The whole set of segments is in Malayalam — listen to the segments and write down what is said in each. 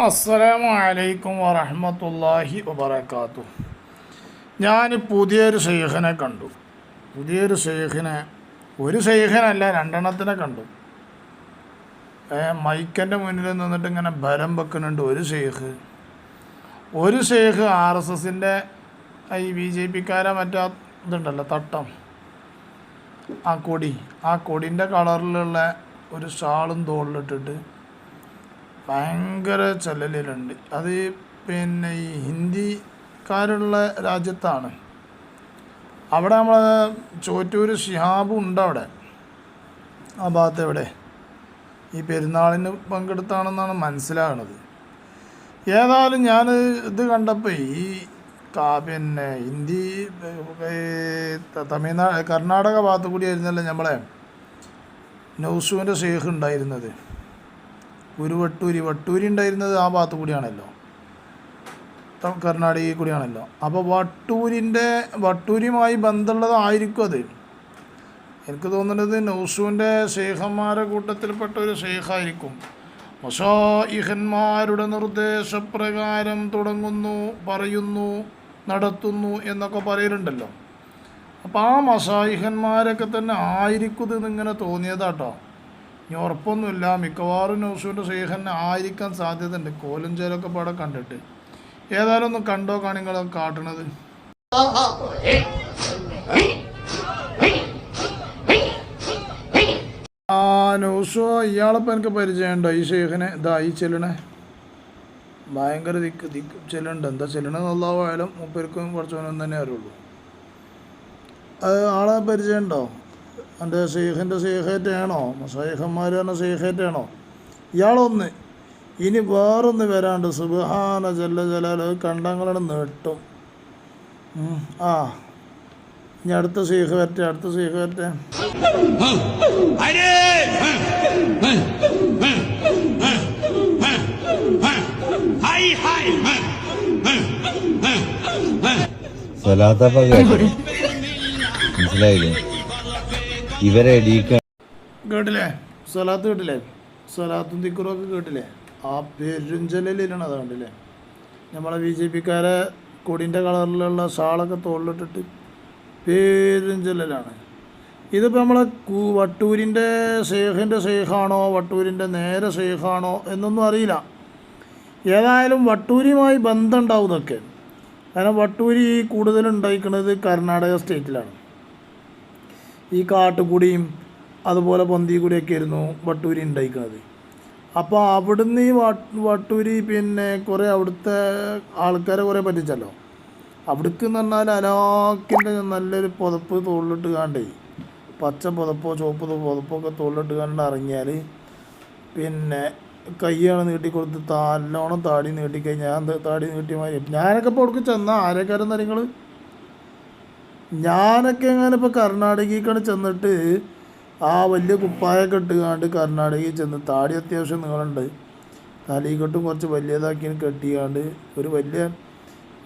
അസ്സലാമു അലൈക്കും വറഹമത്തല്ലാഹി വബർക്കാത്തു ഞാൻ പുതിയൊരു ഷെയ്ഖിനെ കണ്ടു. പുതിയൊരു ഷെയ്ഖിനെ ഒരു ഷെയ്ഖിനല്ല രണ്ടെണ്ണത്തിനെ കണ്ടു. മൈക്കന്റെ മുന്നിൽ നിന്നിട്ട് ഇങ്ങനെ ബലം വെക്കുന്നുണ്ട് ഒരു ഷെയ്ഖ് ഒരു ഷെയ്ഖ് ആർ എസ് എസിന്റെ ഈ ബി ജെ പിക്കാരെ മറ്റാ ഇതുണ്ടല്ലോ തട്ടം. ആ കൊടി ആ കൊടിന്റെ കളറിലുള്ള ഒരു ഷാളും തോളിലിട്ടിട്ട് ഭയങ്കര ചെല്ലലുണ്ട്. അത് പിന്നെ ഈ ഹിന്ദിക്കാരുള്ള രാജ്യത്താണ്. അവിടെ നമ്മൾ ചോറ്റൂർ ഷിഹാബും ഉണ്ട് അവിടെ. ആ ഭാഗത്ത് എവിടെ? ഈ പെരുന്നാളിന് പങ്കെടുത്താണെന്നാണ് മനസ്സിലാകുന്നത്. ഏതായാലും ഞാൻ ഇത് കണ്ടപ്പോൾ ഈ പിന്നെ ഹിന്ദി തമിഴ്നാട് കർണാടക ഭാഗത്ത് കൂടി ആയിരുന്നല്ലോ നമ്മളെ നൗസുവിന്റെ ഷെയ്ഖ് ഉണ്ടായിരുന്നത്. ഒരു വട്ടൂരി വട്ടൂരി ഉണ്ടായിരുന്നത് ആ ഭാഗത്ത് കൂടിയാണല്ലോ. കർണാടകയിൽ കൂടിയാണല്ലോ. അപ്പോൾ വട്ടൂരിന്റെ വട്ടൂരിയുമായി ബന്ധമുള്ളതായിരിക്കും അത്. എനിക്ക് തോന്നുന്നത് നൗസുവിന്റെ ഷെയ്ഖന്മാരുടെ കൂട്ടത്തിൽപ്പെട്ട ഒരു ശേഖായിരിക്കും. മഷായിഹന്മാരുടെ നിർദ്ദേശപ്രകാരം തുടങ്ങുന്നു പറയുന്നു നടത്തുന്നു എന്നൊക്കെ പറയലുണ്ടല്ലോ. അപ്പോൾ ആ മസായിഹന്മാരൊക്കെ തന്നെ ആയിരിക്കും ഇത് ഇങ്ങനെ തോന്നിയതാട്ടോ. ഇനി ഉറപ്പൊന്നുമില്ല. മിക്കവാറും ന്യൂസിന്റെ ഷെയ്ഖൻ ആയിരിക്കാൻ സാധ്യതയുണ്ട്. കോലും ചേലൊക്കെ പാടെ കണ്ടിട്ട്. ഏതായാലും ഒന്ന് കണ്ടോ കാണിങ്ങളോ കാട്ടണത്? ആ ന്യൂസോ ഇയാളിപ്പോൾ എനിക്ക് പരിചയമുണ്ടോ ഈ ഷെയ്ഖിനെ ഇതാ ഈ ചെല്ലണേ. ഭയങ്കര ദിക്ക് ദിക്ക് ചെല്ലുണ്ട്. എന്താ ചെല്ലണെന്നുള്ളതായാലും മുപ്പർക്കും കുറച്ചൊന്നും തന്നെ അറിയുള്ളൂ. അത് ആളെ പരിചയമുണ്ടോ? എന്റെ സീഹിന്റെ സീഹേറ്റാണോ ഷെയ്ഖന്മാർ തന്നെ സീഹേറ്റാണോ ഇയാളൊന്ന് ഇനി വേറൊന്ന് വരാണ്ട് സുബഹാന ജല്ല ജലാൽ കണ്ടങ്ങളുടെ നീട്ടും. ആ. ഇനി അടുത്ത സീഹ് വരട്ടെ അടുത്ത സീഹ് വരട്ടെ. മനസ്സിലായില്ലേ? ഇവരെ കേട്ടില്ലേ? സ്വലാത്ത് കേട്ടില്ലേ? സ്വലാത്തും തിക്കുറൊക്കെ കേട്ടില്ലേ? ആ പെരുഞ്ചലിലാണ് അത് കണ്ടില്ലേ? നമ്മളെ ബി ജെ പിക്കാരെ കൊടിന്റെ കളറിലുള്ള ഷാളൊക്കെ തോളിലിട്ടിട്ട് പെരുഞ്ചലിലാണ് ഇതിപ്പോൾ നമ്മളെ വട്ടൂരിന്റെ ഷെയ്ഖിന്റെ ഷെയ്ഖാണോ വട്ടൂരിന്റെ നേരെ ഷെയ്ഖാണോ എന്നൊന്നും അറിയില്ല. ഏതായാലും വട്ടൂരിയുമായി ബന്ധമുണ്ടാവും ഇതൊക്കെ. കാരണം വട്ടൂരി കൂടുതൽ ഉണ്ടായിരിക്കുന്നത് കർണാടക സ്റ്റേറ്റിലാണ്. ഈ കാട്ടുകൂടിയും അതുപോലെ പൊന്തിക്കൂടിയൊക്കെ ആയിരുന്നു വട്ടൂരി ഉണ്ടായിക്കുന്നത്. അപ്പോൾ അവിടുന്ന് ഈ വട്ടൂരി പിന്നെ കുറേ അവിടുത്തെ ആൾക്കാരെ കുറേ പറ്റിച്ചല്ലോ. അവിടേക്ക് എന്ന് പറഞ്ഞാൽ അലാക്കിന്റെ നല്ലൊരു പുതപ്പ് തോളിലിട്ട് കാണ്ടേ. പച്ച പുതപ്പോ ചുവപ്പ് പുതപ്പൊക്കെ തോളിലിട്ട് കണ്ട് ഇറങ്ങിയാൽ പിന്നെ കയ്യാണ് നീട്ടിക്കൊടുത്ത് നല്ലോണം താടി നീട്ടിക്കഴിഞ്ഞാൽ ഞാൻ താടി നീട്ടി മാറി ഞാനൊക്കെ ഇപ്പോൾ അവിടേക്ക് ചെന്നാൽ ആരൊക്കെയായിരുന്നു നിങ്ങൾ ഞാനൊക്കെ എങ്ങനെ ഇപ്പോൾ കർണാടകയ്ക്കാണ് ചെന്നിട്ട് ആ വലിയ കുപ്പായൊക്കെ ഇട്ടുകാണ്ട് കർണാടകയിൽ ചെന്ന് താടി അത്യാവശ്യം നീളുണ്ട്. തലീക്കെട്ടും കുറച്ച് വലിയതാക്കി കെട്ടിയാണ്ട് ഒരു വലിയ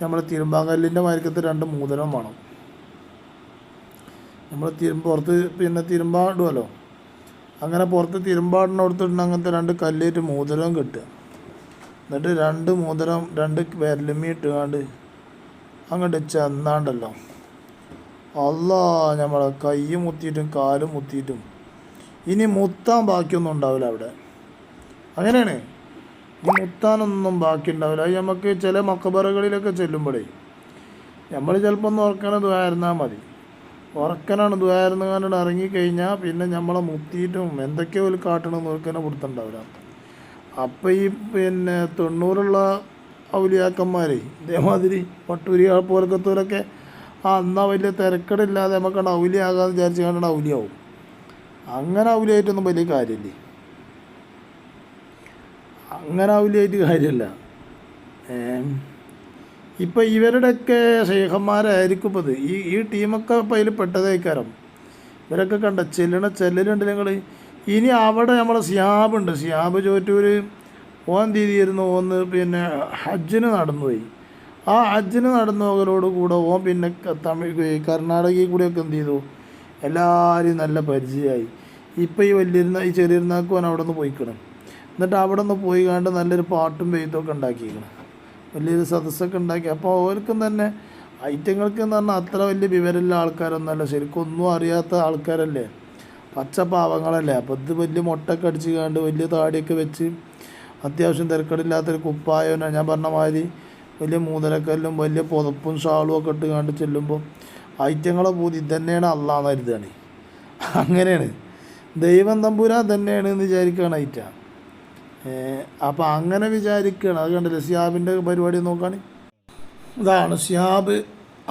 നമ്മളെ തിരുമ്പാങ്കല്ലിന്റെ മരക്കത്ത് രണ്ട് മൂതനം വേണം. നമ്മൾ തിരുമ്പ് പുറത്ത് പിന്നെ തിരുമ്പാടുമല്ലോ അങ്ങനെ പുറത്ത് തിരുമ്പാടിനടുത്തിട്ടുണ്ട് അങ്ങനത്തെ രണ്ട് കല്ലേറ്റ് മൂതലവും കെട്ടുക. എന്നിട്ട് രണ്ട് മൂതലം രണ്ട് വിരലുമ്മി ഇട്ടുകാണ്ട് അങ്ങോട്ട് ചെന്നാണ്ടല്ലോ അല്ലാ നമ്മളെ കൈ മുത്തിയിട്ടും കാലും മുത്തിയിട്ടും ഇനി മുത്താൻ ബാക്കിയൊന്നും ഉണ്ടാവില്ല അവിടെ. അങ്ങനെയാണ്. ഈ മുത്താനൊന്നും ബാക്കി ഉണ്ടാവില്ല. അത് നമുക്ക് ചില മക്കബറകളിലൊക്കെ ചെല്ലുമ്പോഴേ നമ്മൾ ചിലപ്പോൾ ഒന്ന് ഉറക്കണ ദ്വായിരുന്നാൽ മതി. ഉറക്കനാണ് ദ്വാരുന്ന കണ്ടിട്ട് ഇറങ്ങിക്കഴിഞ്ഞാൽ പിന്നെ നമ്മളെ മുത്തിയിട്ടും എന്തൊക്കെയോ ഒരു കാട്ടണമെന്ന് ഉറക്കനെ കൊടുത്തിട്ടുണ്ടാവില്ല. അപ്പം ഈ പിന്നെ തൊണ്ണൂറുള്ള ഔലിയാക്കന്മാരെ ഇതേമാതിരി പട്ടൂരി പോലക്കത്തൂരൊക്കെ ആ എന്നാൽ വലിയ തിരക്കടില്ലാതെ നമുക്ക് ഔലിയാകാന്ന് വിചാരിച്ച് കണ്ടാൽ ഔലിയാവും അങ്ങനെ ഔലിയായിട്ടൊന്നും വലിയ കാര്യമില്ലേ. അങ്ങനെ ഔലിയായിട്ട് കാര്യമല്ല. ഇപ്പോൾ ഇപ്പം ഇവരുടെയൊക്കെ ശേഖന്മാരായിരിക്കും ഇപ്പോൾ ഈ ഈ ടീമൊക്കെ ഇപ്പം അതിൽ പെട്ടതേക്കാരം ഇവരൊക്കെ കണ്ട? ചെല്ലണ ചെല്ലലുണ്ട് നിങ്ങൾ ഇനി അവിടെ നമ്മളെ സിയാബുണ്ട് സിയാബ് ചോറ്റൂർ ഓൻ തീയതിയായിരുന്നു ഓന്ന് പിന്നെ ഹജ്ജിന് നടന്നുപോയി ആ ഹജ്ജിന് നടന്നവരോട് കൂടെ ഓൻ പിന്നെ തമിഴ് കർണാടകയിൽ കൂടെയൊക്കെ എന്ത് ചെയ്തു? എല്ലാവരെയും നല്ല പരിചയമായി. ഇപ്പം ഈ വലിയ ഈ ചെറിയ നാക്കും ഓൻ അവിടെ നിന്ന് പോയിക്കണം. എന്നിട്ട് അവിടെ നിന്ന് പോയി കണ്ട് നല്ലൊരു പാട്ടും പെയ്ത്തൊക്കെ ഉണ്ടാക്കിയിരിക്കണം വലിയൊരു സദസ്സൊക്കെ ഉണ്ടാക്കി. അപ്പോൾ ഓർക്കും തന്നെ ഐറ്റങ്ങൾക്ക് എന്ന് പറഞ്ഞാൽ അത്ര വലിയ വിവരമുള്ള ആൾക്കാരൊന്നുമല്ല. ശരിക്കും ഒന്നും അറിയാത്ത ആൾക്കാരല്ലേ? പച്ച പാവങ്ങളല്ലേ? അപ്പോൾ ഇത് വലിയ മുട്ടൊക്കെ അടിച്ച് കണ്ട് വലിയ താടിയൊക്കെ വെച്ച് അത്യാവശ്യം തിരക്കടില്ലാത്തൊരു കുപ്പായോ ഞാൻ പറഞ്ഞ മാതിരി വലിയ മൂതലക്കല്ലും വലിയ പുതപ്പും ഷാളും ഒക്കെ ഇട്ട് കണ്ട് ചെല്ലുമ്പോൾ ഐറ്റങ്ങളെ പൂതി തന്നെയാണ് അള്ളാന്ന് കരുതാണ്. അങ്ങനെയാണ്. ദൈവം തമ്പുരാൻ തന്നെയാണ് എന്ന് വിചാരിക്കുകയാണ് ഐറ്റ. അപ്പോൾ അങ്ങനെ വിചാരിക്കുകയാണ് അത് കണ്ടില്ല? സിയാബിന്റെ പരിപാടി നോക്കുകയാണ് ഇതാണ് സിയാബ്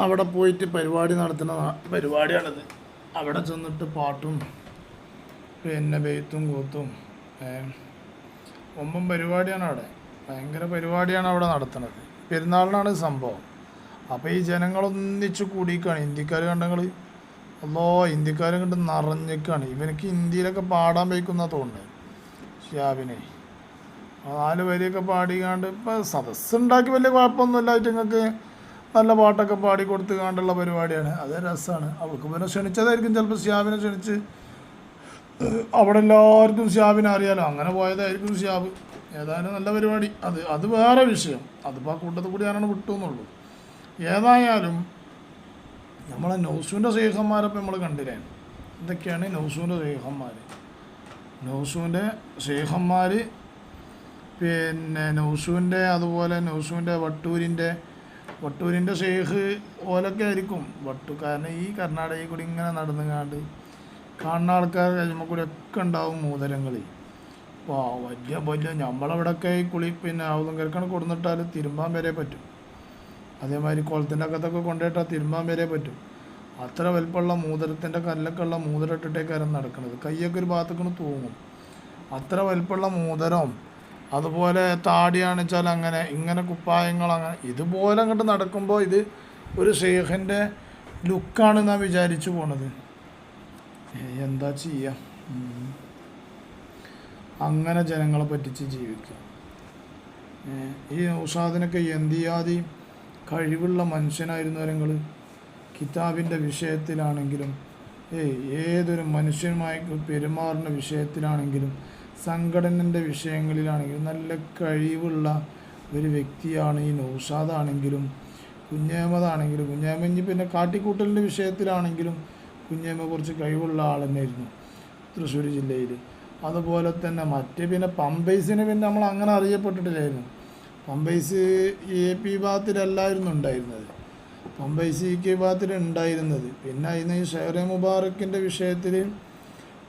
അവിടെ പോയിട്ട് പരിപാടി നടത്തുന്ന പരിപാടിയാണിത്. അവിടെ ചെന്നിട്ട് പാട്ടും പിന്നെ ബെയ്ത്തും കൂത്തും ഒമ്പം പരിപാടിയാണ് അവിടെ. ഭയങ്കര പരിപാടിയാണ് അവിടെ നടത്തുന്നത്. പെരുന്നാളിനാണ് സംഭവം. അപ്പോൾ ഈ ജനങ്ങളൊന്നിച്ച് കൂടിക്കാണ് ഇന്ത്യക്കാർ കണ്ടങ്ങൾ അല്ലോ ഇന്ത്യക്കാർ കണ്ട് നിറഞ്ഞേക്കാണ് ഇവനക്ക് ഇന്ത്യയിലൊക്കെ പാടാൻ വയ്ക്കുന്ന തോന്നുന്നത് ഷിയാബിനെ നാല് വരിയൊക്കെ പാടിക്കാണ്ട് ഇപ്പം സദസ്സ് ഉണ്ടാക്കി വലിയ കുഴപ്പമൊന്നുമില്ല. നിങ്ങൾക്ക് നല്ല പാട്ടൊക്കെ പാടി കൊടുത്ത് കാണ്ടുള്ള പരിപാടിയാണ്. അത് രസമാണ്. അവൾക്ക് പിന്നെ ക്ഷണിച്ചതായിരിക്കും ചിലപ്പോൾ ഷിയാബിനെ ക്ഷണിച്ച്. അവിടെ എല്ലാവർക്കും ഷിയാബിനെ അറിയാലോ. അങ്ങനെ പോയതായിരിക്കും ഷിയാബ് ഏതായാലും നല്ല പരിപാടി. അത് അത് വേറെ വിഷയം. അതിപ്പോൾ ആ കൂട്ടത്തിൽ കൂടി ഞാനാണ് വിട്ടു എന്നുള്ളൂ. ഏതായാലും നമ്മളെ നൗസുവിന്റെ ശേഖന്മാരപ്പം നമ്മൾ കണ്ടില്ലേ? എന്തൊക്കെയാണ് നൗസുവിന്റെ സ്നേഹന്മാർ നൗസുവിന്റെ സ്നേഹന്മാർ പിന്നെ നൗസുവിന്റെ അതുപോലെ നൗസുവിന്റെ വട്ടൂരിന്റെ വട്ടൂരിന്റെ ഷെയ്ഖ് ഓലൊക്കെ ആയിരിക്കും. വട്ടു കാരണം ഈ കർണാടകയിൽ കൂടി ഇങ്ങനെ നടന്നുകാണ്ട് കാണുന്ന ആൾക്കാർ കഴിയുമ്പോൾ കൂടി ഒക്കെ ഉണ്ടാവും മൂതരങ്ങൾ അപ്പോൾ വലിയ വലിയ നമ്മളവിടെയൊക്കെ ഈ കുളി പിന്നെ കിടക്കണം കൊടുന്നിട്ടാൽ തിരുമ്പാൻ വരെ പറ്റും. അതേമാതിരി കുളത്തിന്റെ അകത്തൊക്കെ കൊണ്ടുപോയിട്ടാൽ തിരുമ്പാൻ വരെ പറ്റും. അത്ര വലിപ്പമുള്ള മൂതരത്തിന്റെ കല്ലൊക്കെ ഉള്ള മൂതരം ഇട്ടിട്ടേക്കാരം നടക്കുന്നത് കൈയൊക്കെ ഒരു ഭാഗത്തേക്കാണ് തൂങ്ങും. അത്ര വലിപ്പമുള്ള മൂതരം അതുപോലെ താടിയാണ് വെച്ചാൽ അങ്ങനെ ഇങ്ങനെ കുപ്പായങ്ങൾ അങ്ങനെ ഇതുപോലെ അങ്ങോട്ട് നടക്കുമ്പോൾ ഇത് ഒരു ഷെയ്ഖിന്റെ ലുക്കാണ് ഞാൻ വിചാരിച്ചു പോണത്. എന്താ ചെയ്യുക. അങ്ങനെ ജനങ്ങളെ പറ്റിച്ച് ജീവിക്കുക. ഈ ഉഷാദിനൊക്കെ എന്തിയാതി കഴിവുള്ള മനുഷ്യനായിരുന്നു നിങ്ങൾ കിതാബിന്റെ വിഷയത്തിലാണെങ്കിലും ഏയ് ഏതൊരു മനുഷ്യനുമായി പെരുമാറുന്ന വിഷയത്തിലാണെങ്കിലും സംഘടനന്റെ വിഷയങ്ങളിലാണെങ്കിലും നല്ല കഴിവുള്ള ഒരു വ്യക്തിയാണ് ഈ നൗഷാദാണെങ്കിലും കുഞ്ഞേമതാണെങ്കിലും കുഞ്ഞേമ ഇനി പിന്നെ കാട്ടിക്കൂട്ടലിന്റെ വിഷയത്തിലാണെങ്കിലും കുഞ്ഞേമ കുറച്ച് കഴിവുള്ള ആൾ തന്നെയായിരുന്നു തൃശ്ശൂർ ജില്ലയിൽ അതുപോലെ തന്നെ മറ്റ് പിന്നെ പമ്പൈസിനെ പിന്നെ നമ്മൾ അങ്ങനെ അറിയപ്പെട്ടിട്ടില്ലായിരുന്നു. പമ്പൈസ് എ പി ഭാഗത്തിലല്ലായിരുന്നു ഉണ്ടായിരുന്നത്. പമ്പൈസ് ഇ കെ ഭാഗത്തിൽ ഉണ്ടായിരുന്നത് പിന്നെ അതിന് ഈ ഷെയറെ മുബാറക്കിന്റെ വിഷയത്തിൽ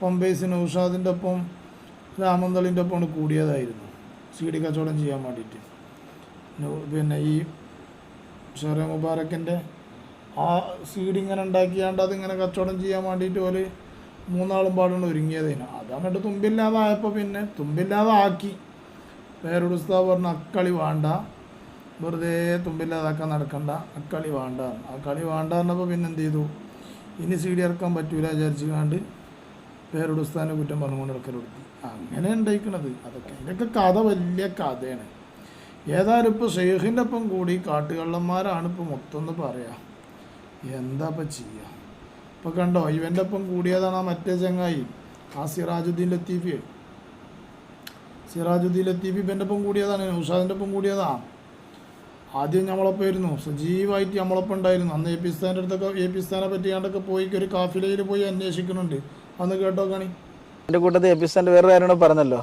പമ്പൈസ് നൗഷാദിന്റെ ഒപ്പം രാമന്തളിന്റെ ഒപ്പം കൂടിയതായിരുന്നു. സി ഡി കച്ചവടം ചെയ്യാൻ വേണ്ടിയിട്ട്. പിന്നെ ഈ ഷെയറെ മുബാറക്കിന്റെ ആ സീഡ് ഇങ്ങനെ ഉണ്ടാക്കിയാണ്ട് അതിങ്ങനെ കച്ചവടം ചെയ്യാൻ വേണ്ടിയിട്ട് പോലെ മൂന്നാളും പാടുകൊണ്ട് ഒരുങ്ങിയതേനു അതങ്ങോട്ട് തുമ്പില്ലാതായപ്പോൾ പിന്നെ തുമ്പില്ലാതെ ആക്കി വേറൊരു ഉസ്താവ് പറഞ്ഞു അക്കളി വേണ്ട. വെറുതെ തുമ്പില്ലാതാക്കാൻ നടക്കണ്ട. അക്കളി വേണ്ട. ആ കളി വേണ്ട പറഞ്ഞപ്പോൾ പിന്നെ എന്ത് ചെയ്തു? ഇനി സി ഡി ഇറക്കാൻ പറ്റൂല വിചാരിച്ച് കണ്ട് വേറൊരു കുറ്റം പറഞ്ഞുകൊണ്ട് ഇറക്കലെടുത്തി അങ്ങനെ ഉണ്ടായിക്കണത്. അതൊക്കെ ഇതൊക്കെ കഥ വലിയ കഥയാണ്. ഏതായാലും ഇപ്പോൾ ഷെയ്ഖിന്റെ ഒപ്പം കൂടി കാട്ടുകള്ളന്മാരാണ് ഇപ്പോൾ മൊത്തം എന്ന് പറയാം. എന്താ ഇപ്പം ചെയ്യുക ഇപ്പോൾ കണ്ടോ ഇവന്റെ ഒപ്പം കൂടിയതാണ് ആ മറ്റേ ചങ്ങായി ആ സിറാജുദ്ദീൻ ലത്തീഫി. സിറാജുദ്ദീൻ ലത്തീഫി ഇവന്റെ ഒപ്പം കൂടിയതാണ് ഉഷാദിന്റെ ഒപ്പം കൂടിയതാ. ആദ്യം നമ്മളൊപ്പം ആയിരുന്നു സജീവമായിട്ട് നമ്മളൊപ്പം ഉണ്ടായിരുന്നു. അന്ന് എ പി സ്ഥാന്റെ അടുത്തൊക്കെ എ പി സ്ഥാനെ പറ്റിയാണ്ടൊക്കെ പോയി ഒരു കാഫിലയിൽ പോയി അന്വേഷിക്കുന്നുണ്ട്. അന്ന് കേട്ടോ കാണി. എന്റെ കൂട്ടത്തിൽ എ പി സ്ഥാന്റെ വേറെ കാര്യങ്ങൾ പറഞ്ഞല്ലോ?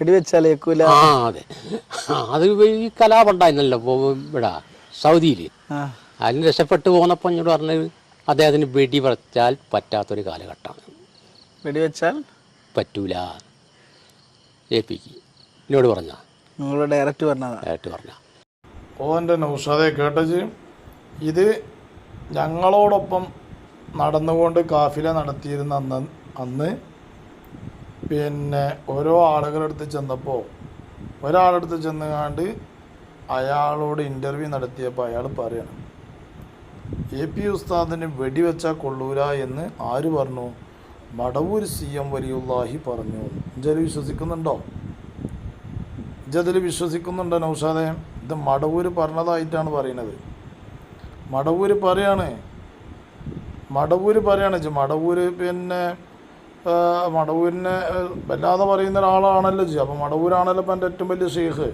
വെടിവെച്ചാലേക്കൂല അതെ. അത് ഈ കലാപുണ്ടായിരുന്നല്ലോ ഇവിടെ സൗദിയിൽ ആ. അതിന് രക്ഷപ്പെട്ടു പോന്നപ്പോൾ എന്നോട് പറഞ്ഞത് അദ്ദേഹത്തിന് വെടി വെച്ചാൽ പറ്റാത്തൊരു കാലഘട്ടമാണ്. വെടിവെച്ചാൽ പറ്റൂല. എ പിക്ക് എന്നോട് പറഞ്ഞ. നിങ്ങൾ ഡയറക്റ്റ് പറഞ്ഞതാ. ഡയറക്റ്റ് പറഞ്ഞ. ഓന്റെ നൗഷാദെ കേട്ടച്ച് ഇത് ഞങ്ങളോടൊപ്പം നടന്നുകൊണ്ട് കാഫില നടത്തിയിരുന്ന അന്ന് അന്ന് പിന്നെ ഓരോ ആളുകളടുത്ത് ചെന്നപ്പോൾ ഒരാളടുത്ത് ചെന്നുകാണ്ട് അയാളോട് ഇന്റർവ്യൂ നടത്തിയപ്പോൾ അയാൾ പറയണം എ പി ഉസ്താദിന് വെടിവെച്ചാൽ കൊള്ളൂല എന്ന് ആര് പറഞ്ഞു? മടവൂർ സി എം വലിയുല്ലാഹി പറഞ്ഞു. ഇജതിൽ വിശ്വസിക്കുന്നുണ്ടോ? ഇജതിൽ വിശ്വസിക്കുന്നുണ്ടോ നൗഷാദെ? ഇത് മടവൂര് പറഞ്ഞതായിട്ടാണ് പറയുന്നത്. മടവൂര് പറയാണ്. മടവൂര് പറയാണ്. ജി മടവൂര് പിന്നെ മടവൂരിനെ വല്ലാതെ പറയുന്ന ഒരാളാണല്ലോ ജി. അപ്പം മടവൂരാണല്ലോ ഇപ്പം എന്റെ ഏറ്റവും വലിയ ഷെയ്ഖ്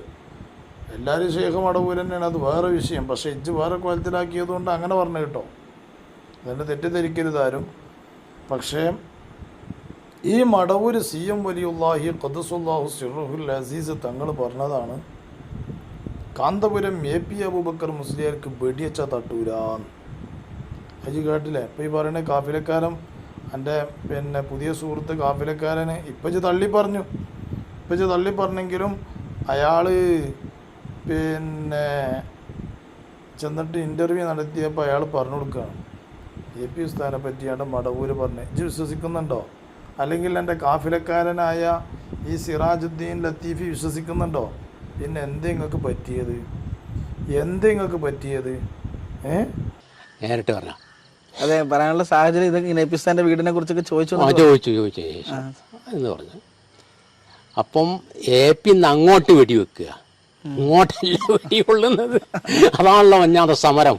എല്ലാവരും ഷെയ്ഖ് മടവൂർ തന്നെയാണ്. അത് വേറെ വിഷയം. പക്ഷേ ഇജ്ജ് വേറെ കോലത്തിലാക്കിയത് കൊണ്ട് അങ്ങനെ പറഞ്ഞു കേട്ടോ. അതിന്റെ തെറ്റിദ്ധരിക്കരുത് ആരും. പക്ഷേ ഈ മടവൂർ സി എം വലിയുല്ലാഹി ഖദസുല്ലാഹു സിറുഹുൽ അസീസ് തങ്ങൾ പറഞ്ഞതാണ് കാന്തപുരം എ പി അബൂബക്കർ മുസ്ലിയാർക്ക് വെടിയച്ച തട്ടൂരാന്ന്. അജി കേട്ടില്ലേ? ഇപ്പം ഈ പറയുന്ന കാഫിലക്കാരൻ എന്റെ പിന്നെ പുതിയ സുഹൃത്ത് കാഫിലക്കാരന് ഇപ്പം ഇജ്ജ് തള്ളി പറഞ്ഞു. ഇപ്പം ഇജ്ജ് തള്ളി പറഞ്ഞെങ്കിലും അയാൾ പിന്നെ ചെന്നിട്ട് ഇന്റർവ്യൂ നടത്തിയപ്പോൾ അയാൾ പറഞ്ഞു കൊടുക്കുകയാണ്. എ പി ഉസ്താനെ പറ്റിയാണ് മടവൂര് പറഞ്ഞത്. ഇജ്ജ് വിശ്വസിക്കുന്നുണ്ടോ? അല്ലെങ്കിൽ എന്റെ കാഫിലക്കാരനായ ഈ സിറാജുദ്ദീൻ ലത്തീഫി വിശ്വസിക്കുന്നുണ്ടോ? പിന്നെ എന്തേ നിങ്ങൾക്ക് പറ്റിയത്? എന്തേ നിങ്ങൾക്ക് പറ്റിയത്? ഏ? നേരിട്ട് പറഞ്ഞ. അതെ പറയാനുള്ള സാഹചര്യം ഇത് നെപ്പിസ്ഥാന്റെ വീടിനെ കുറിച്ചൊക്കെ ചോദിച്ചു ആ ചോദിച്ചു ചോദിച്ചു ചോദിച്ചു. എന്ന് പറഞ്ഞു. അപ്പം എ പി അങ്ങോട്ട് വെടിവെക്കുക. ഇങ്ങോട്ടല്ല വെടികൊള്ളുന്നത് അതാണല്ലോ മഞ്ഞാത്ത സമരം.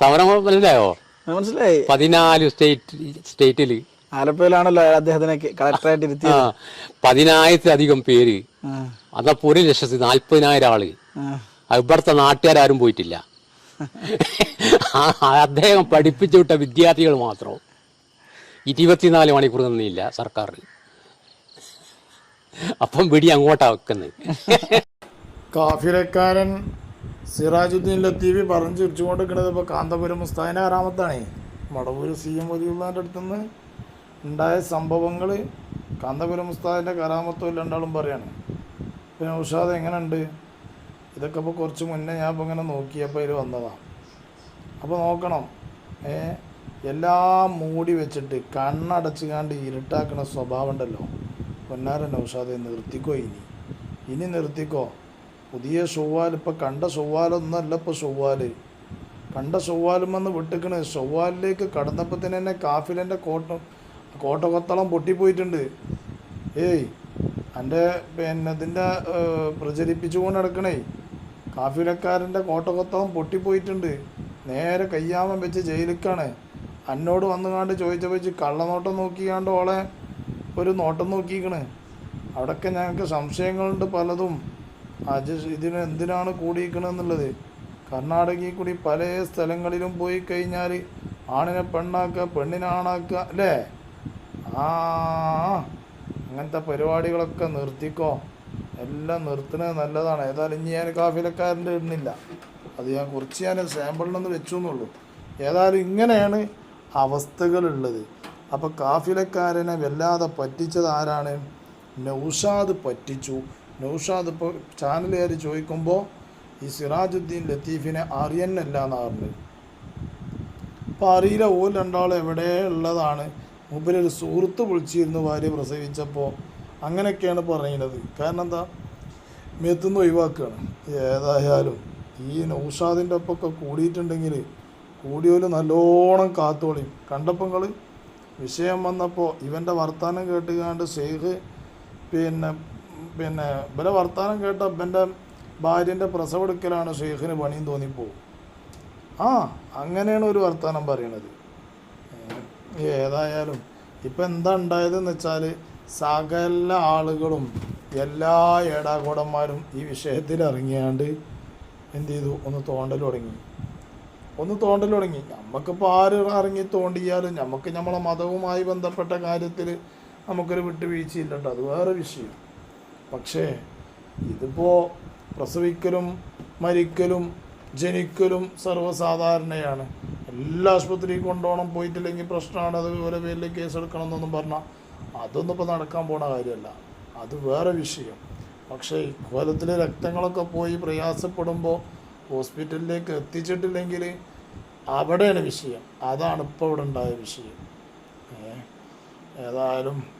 സമരം മനസ്സിലായോ? മനസ്സിലായി. പതിനാല് സ്റ്റേറ്റ് സ്റ്റേറ്റിൽ ആലപ്പുഴയിലാണല്ലോ അദ്ദേഹത്തിനെ കളക്ടറായിട്ട് ഇരുത്തി പതിനായിരത്തിലധികം പേര്. അതാ പൊരു ഒരു ലക്ഷത്തി നാല്പതിനായിരം ആൾ. ഇവിടുത്തെ നാട്ടുകാരും പോയിട്ടില്ല. അദ്ദേഹം പഠിപ്പിച്ചു വിട്ട വിദ്യാർത്ഥികൾ മാത്രം. ഇരുപത്തിനാല് മണിക്കൂർ നിന്നില്ല സർക്കാർ അപ്പം പിടി അങ്ങോട്ടാ വെക്കുന്നത് കാഫിലക്കാരൻ സിറാജുദ്ദീൻ ലത്തീഫി പറഞ്ഞു ചിരിച്ചുകൊണ്ടിരിക്കുന്നത് ഇപ്പോൾ കാന്തപുരം മുസ്താദിന്റെ ആറാമത്താണേ. മടവൂർ സി എം വലിയുള്ളതിന്റെ അടുത്തുനിന്ന് ഉണ്ടായ സംഭവങ്ങൾ കാന്തപുരം മുസ്താദിന്റെ കരാമത്തോ രണ്ടാളും പറയാണ്. പിന്നെ ഉഷാദ് എങ്ങനെയുണ്ട് ഇതൊക്കെ ഇപ്പോൾ കുറച്ച് മുന്നേ ഞാൻ ഇപ്പോൾ ഇങ്ങനെ നോക്കിയപ്പോൾ ഇതിൽ വന്നതാണ് അപ്പോൾ നോക്കണം. ഏ എല്ലാം മൂടി വെച്ചിട്ട് കണ്ണടച്ചുകാണ്ട് ഇരുട്ടാക്കണ സ്വഭാവം ഉണ്ടല്ലോ. പൊന്നാരൻ ഉഷാദെ നിർത്തിക്കോ ഇനി? ഇനി നിർത്തിക്കോ? പുതിയ സൊവ്വാൽ ഇപ്പം കണ്ട ഷൊവ്വാലൊന്നുമല്ല ഇപ്പോൾ സൊവ്വാൽ കണ്ട സൊവ്വാലും വന്ന് വിട്ടിക്കണ്. സൊവ്വാലിലേക്ക് കടന്നപ്പോൾ തന്നെ എന്നെ കാഫിലിന്റെ കോട്ട കോട്ടകൊത്തളം പൊട്ടിപ്പോയിട്ടുണ്ട്. ഏയ് എന്റെ പിന്നെ ഇതിന്റെ പ്രചരിപ്പിച്ചുകൊണ്ട് നടക്കണേ. കാഫിലക്കാരന്റെ കോട്ടകൊത്തളം പൊട്ടിപ്പോയിട്ടുണ്ട്. നേരെ കയ്യാമം വെച്ച് ജയിലിക്കാണ്. എന്നോട് വന്നുകാണ്ട് ചോദിച്ച വെച്ച് കള്ളനോട്ടം നോക്കിക്കാണ്ട് ഓളെ ഒരു നോട്ടം നോക്കിക്കണ് അവിടെയൊക്കെ ഞങ്ങൾക്ക് സംശയങ്ങളുണ്ട് പലതും. അജ് ഇതിന് എന്തിനാണ് കൂടിയിരിക്കണമെന്നുള്ളത് കർണാടകയിൽ കൂടി പല സ്ഥലങ്ങളിലും പോയി കഴിഞ്ഞാൽ ആണിനെ പെണ്ണാക്കുക പെണ്ണിനെ ആണാക്കുക അല്ലേ? ആ അങ്ങനത്തെ പരിപാടികളൊക്കെ നിർത്തിക്കോ. എല്ലാം നിർത്തുന്നത് നല്ലതാണ്. ഏതായാലും ഇനി ഞാൻ കാഫിലക്കാരന്റെ ഇടുന്നില്ല. അത് ഞാൻ കുറച്ച് ഞാൻ സാമ്പിളിനൊന്ന് വെച്ചു എന്നുള്ളൂ. ഏതായാലും ഇങ്ങനെയാണ് അവസ്ഥകളുള്ളത്. അപ്പോൾ കാഫിലക്കാരനെ വല്ലാതെ പറ്റിച്ചത് ആരാണ്? നൗഷാദ് പറ്റിച്ചു. നൗഷാദ് ഇപ്പോൾ ചാനലുകാർ ചോദിക്കുമ്പോൾ ഈ സിറാജുദ്ദീൻ ലത്തീഫിനെ അറിയന്നല്ല എന്ന് പറഞ്ഞത്. അപ്പോൾ അറിയില്ല ഓ രണ്ടാൾ എവിടെ ഉള്ളതാണ്. മുമ്പിലൊരു സുഹൃത്ത് വിളിച്ചിരുന്നു ഭാര്യ പ്രസവിച്ചപ്പോൾ അങ്ങനെയൊക്കെയാണ് പറയുന്നത്. കാരണം എന്താ? മേത്തുനിന്ന് ഒഴിവാക്കുകയാണ് ഏതായാലും ഈ നൗഷാദിന്റെ ഒപ്പമൊക്കെ കൂടിയിട്ടുണ്ടെങ്കിൽ കൂടിയോൽ നല്ലോണം കാത്തോളിയും. കണ്ടപ്പോൾ വിഷയം വന്നപ്പോൾ ഇവന്റെ വർത്താനം കേട്ടുകാണ്ട് ഷെയ്ഖ് പിന്നെ പിന്നെ ഇവരെ വർത്താനം കേട്ട ഇവന്റെ ഭാര്യന്റെ പ്രസവെടുക്കലാണ് ഷെയ്ഖിന് പണിയും തോന്നിപ്പോവും. ആ അങ്ങനെയാണ് ഒരു വർത്താനം പറയണത്. ഏതായാലും ഇപ്പം എന്താ ഉണ്ടായതെന്ന് വെച്ചാൽ സകല ആളുകളും എല്ലാ ഏടാകൂടന്മാരും ഈ വിഷയത്തിൽ ഇറങ്ങിയാണ്ട് എന്ത് ചെയ്തു? ഒന്ന് തോണ്ടൽ തുടങ്ങി. ഒന്ന് തോണ്ടൽ തുടങ്ങി. നമുക്കിപ്പോൾ ആര് ഇറങ്ങി തോണ്ടിയാലും നമുക്ക് നമ്മളെ മതവുമായി ബന്ധപ്പെട്ട കാര്യത്തിൽ നമുക്കൊരു വിട്ടുവീഴ്ചയില്ല കേട്ടോ അത് വേറെ വിഷയം. പക്ഷേ ഇതിപ്പോൾ പ്രസവിക്കലും മരിക്കലും ജനിക്കലും സർവസാധാരണയാണ്. എല്ലാ ആശുപത്രിയിൽ കൊണ്ടുപോകണം പോയിട്ടില്ലെങ്കിൽ പ്രശ്നമാണ്. അത് ഓരോ പേരിൽ കേസെടുക്കണം എന്നൊന്നും പറഞ്ഞാൽ അതൊന്നും ഇപ്പോൾ നടക്കാൻ പോണ കാര്യമല്ല. അത് വേറെ വിഷയം. പക്ഷേ ഇക്കോലത്തിൽ രക്തങ്ങളൊക്കെ പോയി പ്രയാസപ്പെടുമ്പോൾ ഹോസ്പിറ്റലിലേക്ക് എത്തിച്ചിട്ടില്ലെങ്കിൽ അവിടെയാണ് വിഷയം. അതാണ് ഇപ്പോൾ ഇവിടെ ഉണ്ടായ വിഷയം. ഏതായാലും